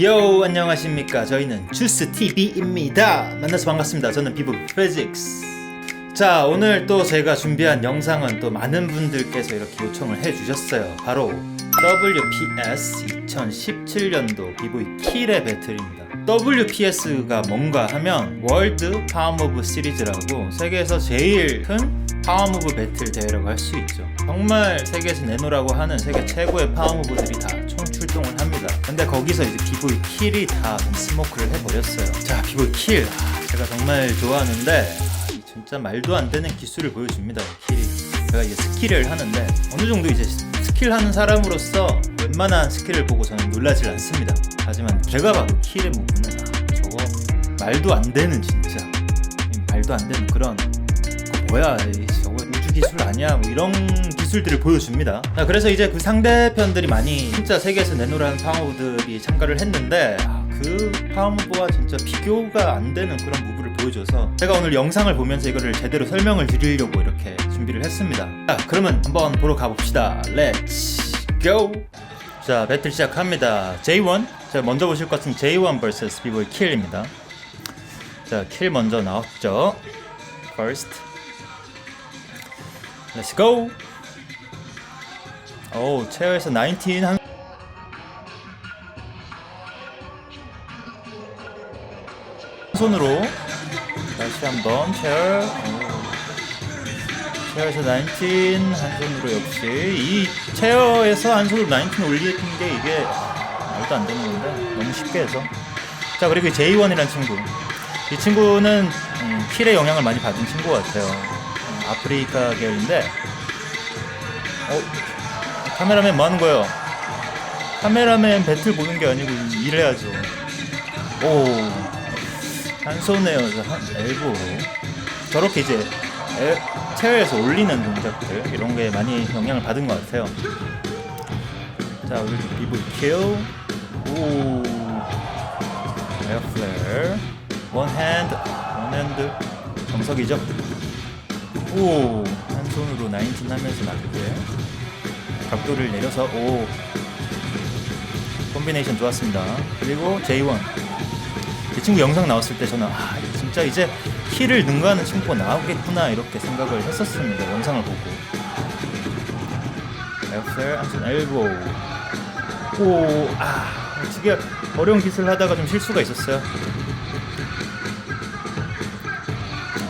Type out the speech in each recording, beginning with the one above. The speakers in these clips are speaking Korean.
에이요 안녕하십니까. 저희는 주스TV입니다. 만나서 반갑습니다. 저는 비보 피직스. 자 오늘 또 제가 준비한 영상은 또 많은 분들께서 이렇게 요청을 해주셨어요. 바로 WPS 2017년도 비보이 킬의 배틀입니다. WPS가 뭔가 하면 월드 파워무브 시리즈라고 세계에서 제일 큰 파워무브 배틀 대회라고 할 수 있죠. 정말 세계에서 내놓으라고 하는 세계 최고의 파워무브들이 다 총출동을 근데 거기서 이제 비보이 킬이 다 스모크를 해버렸어요. 자 비보이 킬. 아, 제가 정말 좋아하는데 아, 이 진짜 말도 안 되는 기술을 보여줍니다 이 킬이. 제가 이제 스킬을 하는데 어느 정도 이제 스킬 하는 사람으로서 웬만한 스킬을 보고 저는 놀라질 않습니다. 하지만 제가 봐도 킬의 무브는 아, 저거 말도 안 되는 진짜 이 말도 안 되는 그런 뭐야 이 주 기술 아니야? 뭐 이런 기술들을 보여줍니다. 자, 그래서 이제 그 상대편들이 많이 진짜 세계에서 내놓으라는 파워무브들이 참가를 했는데 아, 그 파워무브와 진짜 비교가 안 되는 그런 무브를 보여줘서 제가 오늘 영상을 보면서 이거를 제대로 설명을 드리려고 이렇게 준비를 했습니다. 자 그러면 한번 보러 가봅시다. 렛츠 고! 자 배틀 시작합니다. J1 자 먼저 보실 것은 J1 vs 비보이 킬입니다. 자 킬 먼저 나왔죠. First Let's go. 오, 체어에서 19 한. 손으로 다시 한번 체어. 오. 체어에서 19 한 손으로 역시 이 체어에서 한 손으로 19 올리는 게 이게 아, 말도 안 되는 건데 너무 쉽게 해서. 자 그리고 J1이라는 친구. 이 친구는 음, 킬의 영향을 많이 받은 친구 같아요. 음, 아프리카 계열인데, 어, 카메라맨 뭐 하는 거예요? 카메라맨 배틀 보는 게 아니고 일해야죠. 오, 한 손에 한 엘보로 저렇게 이제 에, 체어에서 올리는 동작들 이런 게 많이 영향을 받은 것 같아요. 자, 우리 비브 킬, 오, 에어 플레어. 원 핸드 원 핸드 정석이죠 오 한 손으로 나인틴 하면서 낮게. 각도를 내려서 오. 콤비네이션 좋았습니다. 그리고 J1 이 친구 영상 나왔을 때 저는 아 진짜 이제 키를 능가하는 친구가 나오겠구나 이렇게 생각을 했었습니다. 영상을 보고. 에어셀 한손 엘보. 오 아 되게 어려운 기술 하다가 좀 실수가 있었어요.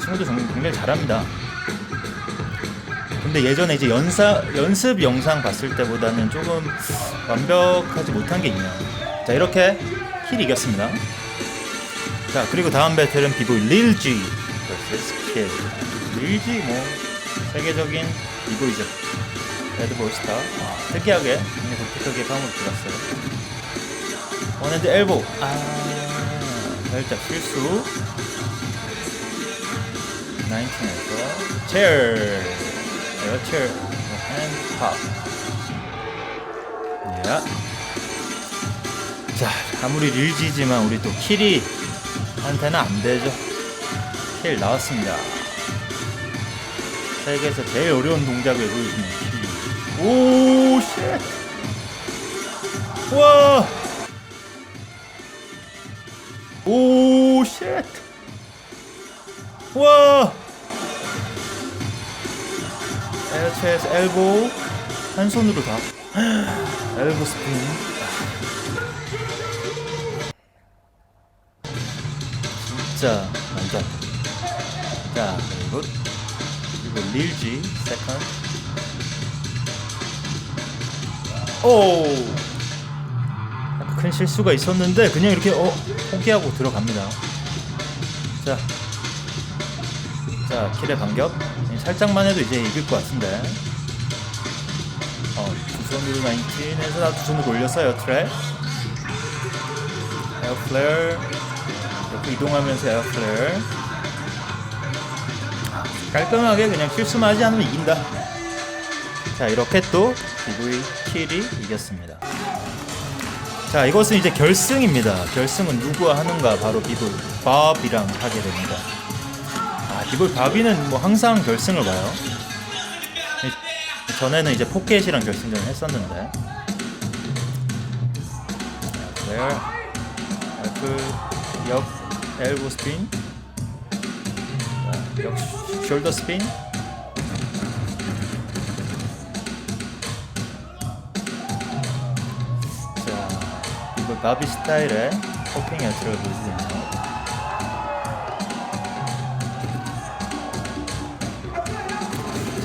친구도 정말 굉장히 잘합니다. 근데 예전에 이제 연사, 연습 영상 봤을 때보다는 조금 완벽하지 못한 게 있네요. 자, 이렇게 킬 이겼습니다. 자, 그리고 다음 배틀은 비보이 릴지 vs 킬. 릴지 뭐 세계적인 비보이죠. 레드볼스타. 아, 특이하게 굉장히 독특하게 파움으로 들어갔어요. 원핸드 엘보. 아, 살짝 실수. 19에서 체 체어 핸드 팝 예. 자 아무리 릴지지만 우리 또 킬이 한테는 안 되죠. 킬 나왔습니다. 세계에서 제일 어려운 동작을 보여주는 킬. 오 쉣 와. 오 쉣 와 에어체스 엘보. 한 손으로 다. 엘보 스핀 진짜 돼. 자 그리고 그리고 릴지 세컨 오! 큰 실수가 있었는데 그냥 이렇게 어 포기하고 들어갑니다. 자 자, 킬의 반격. 살짝만 해도 이제 이길 것 같은데. 어, 두 손으로 19에서 나두 손으로 올렸어요, 트랩. 에어 플레어. 이렇게 이동하면서 에어 플레어. 깔끔하게 그냥 실수만 하지 않으면 이긴다. 자, 이렇게 또 BV 킬이 이겼습니다. 자, 이것은 이제 결승입니다. 결승은 누구와 하는가? 바로 비브 밥이랑 하게 됩니다. 아, 이걸 바비는 뭐 항상 결승을. 이- 전에는 이제 포켓이랑 결승전을 했었는데. there. 그옆 엘보 스핀. 자, 옆 숄더 스핀. 자, 이거 바비 스타일의 호핑 야트를 보여주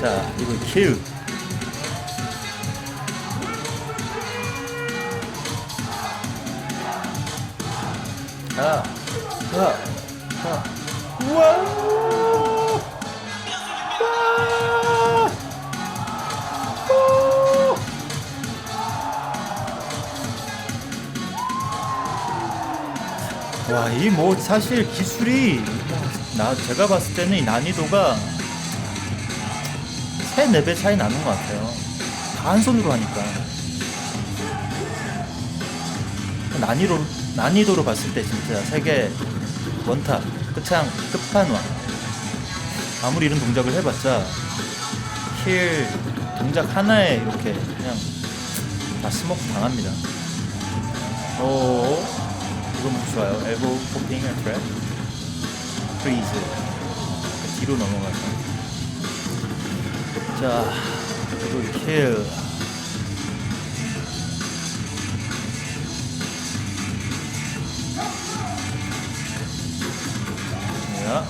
자, 이거 킬. 자, 자, 자. 우와! 와! 오! 와, 이 뭐 사실 기술이 나 제가 봤을 때는 이 난이도가 세네배 차이 나는 것 같아요. 다 한 손으로 하니까. 난이도 난이도로 봤을 때 진짜 세계 원탑 끝창 끝판왕. 아무리 이런 동작을 해봤자 힐 동작 하나에 이렇게 그냥 다 스모크 당합니다. 오, 이거 뭐 좋아요. 엘보 포핑 앤 트랩. 프리즈. 뒤로 넘어가서. 자, 그리고 킬. 야.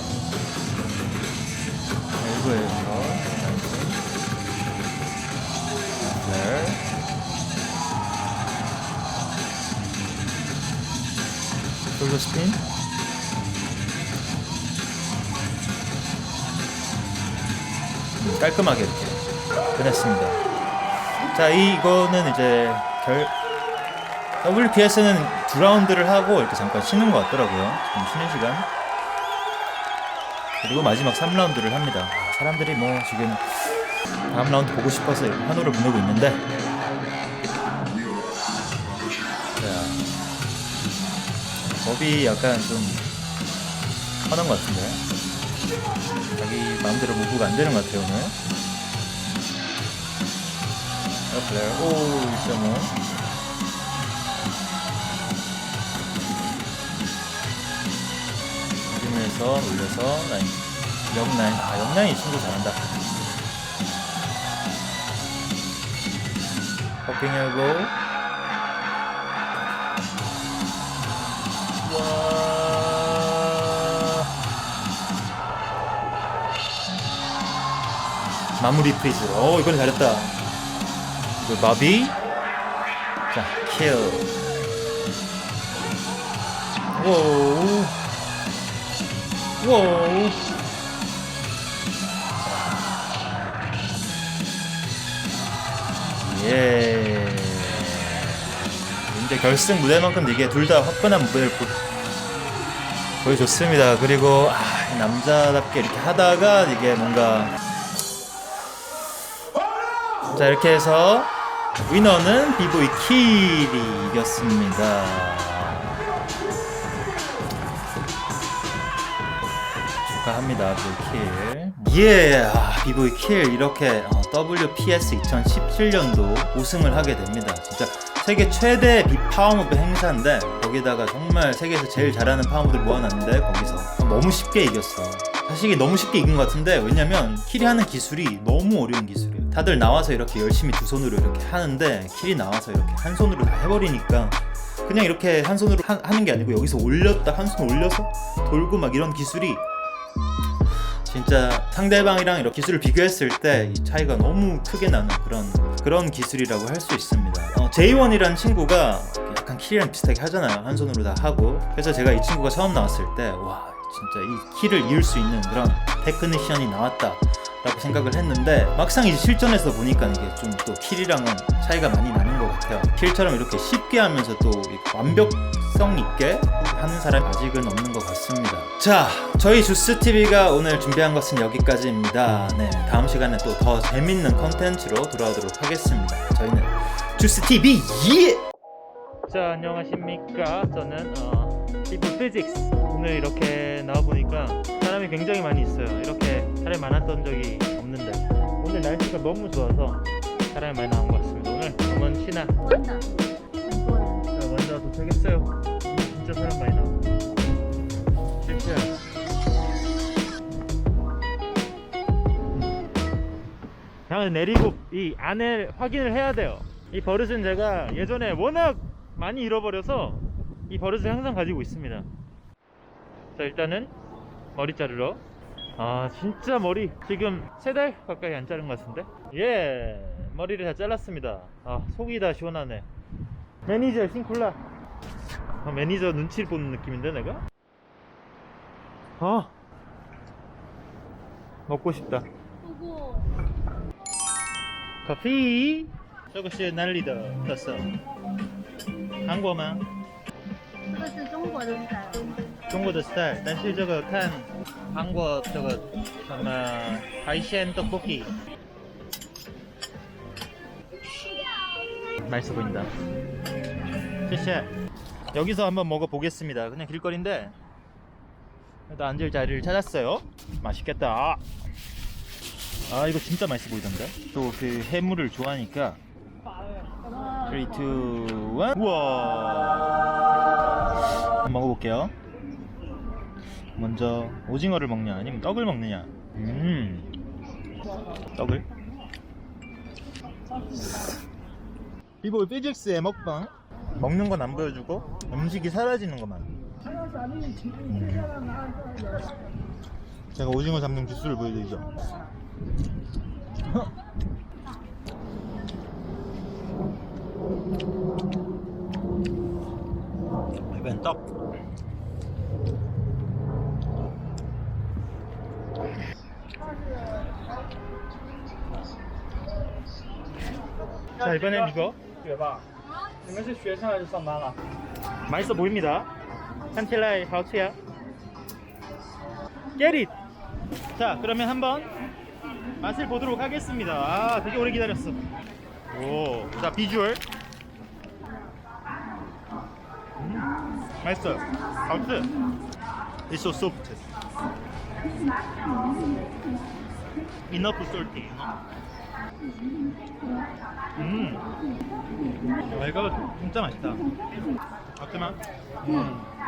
엘보에서. 네. 솔로 스핀. 깔끔하게 이렇게 끝냈습니다. 자, 이거는 이제 결 WPS는 두 라운드를 하고 이렇게 잠깐 쉬는 것 같더라고요. 지금 쉬는 시간. 그리고 마지막 3라운드를 합니다. 아, 사람들이 뭐 지금 다음 라운드 보고 싶어서 환호를 보내고 있는데. 자, 법이 약간 좀 화난 것 같은데. 자기 마음대로 무브가 안 되는 것 같아요 오늘. 어, 플레어. 오, 1.5. 리듬에서 올려서 라인. 역라인. 아, 역라인 이 친구 잘한다. 퍼킹 엘보. 마무리 프리즈. 어, 이건 잘했다. 그 바비. 자, 킬. 오. 오. 예. 이제 결승 무대만큼 이게 둘 다 화끈한 무대를 보, 보여줬습니다. 그리고 아, 남자답게 이렇게 하다가 이게 뭔가 자 이렇게 해서 위너는 비보이 킬이 이겼습니다. 축하합니다, 비보이 킬. 예, 아, 비보이 킬 이렇게 어, WPS 2017년도 우승을 하게 됩니다. 진짜 세계 최대 빅파워무브 행사인데 거기다가 정말 세계에서 제일 잘하는 파워무브들 모아놨는데 거기서 너무 쉽게 이겼어. 사실 이게 너무 쉽게 이긴 것 같은데 왜냐면 킬이 하는 기술이 너무 어려운 기술이에요. 다들 나와서 이렇게 열심히 두 손으로 이렇게 하는데 킬이 나와서 이렇게 한 손으로 다 해버리니까 그냥 이렇게 한 손으로 하, 하는 게 아니고 여기서 올렸다 한 손 올려서 돌고 막 이런 기술이 진짜 상대방이랑 이렇게 기술을 비교했을 때 이 차이가 너무 크게 나는 그런 그런 기술이라고 할 수 있습니다. 어, 제이원이라는 친구가 약간 킬이랑 비슷하게 하잖아요. 한 손으로 다 하고. 그래서 제가 이 친구가 처음 나왔을 때 와 진짜 이 킬을 이을 수 있는 그런 테크니션이 나왔다. 라고 생각을 했는데 막상 이제 실전에서 보니까 이게 좀 또 킬이랑은 차이가 많이 나는 것 같아요. 킬처럼 이렇게 쉽게 하면서 또 완벽성 있게 하는 사람이 아직은 없는 것 같습니다. 자, 저희 주스 TV가 오늘 준비한 것은 여기까지입니다. 네, 다음 시간에 또 더 재밌는 컨텐츠로 돌아오도록 하겠습니다. 저희는 주스 TV 예! 자, 안녕하십니까? 저는 어, 피플 피직스 오늘 이렇게 나와 보니까 사람이 굉장히 많이 있어요. 이렇게 사람이 많았던 적이 없는데 오늘 날씨가 너무 좋아서 사람이 많이 나온 것 같습니다. 오늘 병원 신화 보여. 먼저 되겠어요. 진짜 사람 많이 나와. 실패야. 그냥 내리고 이 안에 확인을 해야 돼요. 이 버릇은 제가 예전에 워낙 많이 잃어버려서 이 버릇을 항상 가지고 있습니다. 자 일단은 머리 자르러. 아 진짜 머리 지금 세 달 가까이 안 자른 것 같은데? 예 머리를 다 잘랐습니다. 아 속이 다 시원하네. 매니저 싱콜라. 아, 매니저 눈치를 보는 느낌인데 내가? 아 먹고 싶다. 커피. 저것이 난리다 떴어 한국만. 这个是中国的 style，中国的 style，但是这个看韩国这个什么海鲜 떡볶이 맛있어 보인다. 谢谢. 여기서 한번 먹어보겠습니다. 그냥 길거리인데 그래도 앉을 자리를 찾았어요. 맛있겠다. 아 이거 진짜 맛있어 보이던데. 또 그 해물을 좋아하니까. 3, 2, 1. 우와. 한번 먹어볼게요. 먼저 오징어를 먹냐 아니면 떡을 먹느냐. 음. 떡을. 비보 피직스의 먹방. 먹는 건 안 보여주고 음식이 사라지는 것만. 음. 제가 오징어 잡는 기술을 보여드리죠. 이번엔 떡. 자 이번엔 이거 学霸，你们是学生还是上班了？ 맛있어 보입니다. 한틸라이 하우츠야. Get it. 자 그러면 한번 맛을 보도록 하겠습니다. 아 되게 오래 기다렸어. 오, 자 비주얼. 맛있어요. 하우츠. It's so soft. Enough. 음, 아, 이거 진짜 맛있다. 어때만? 음.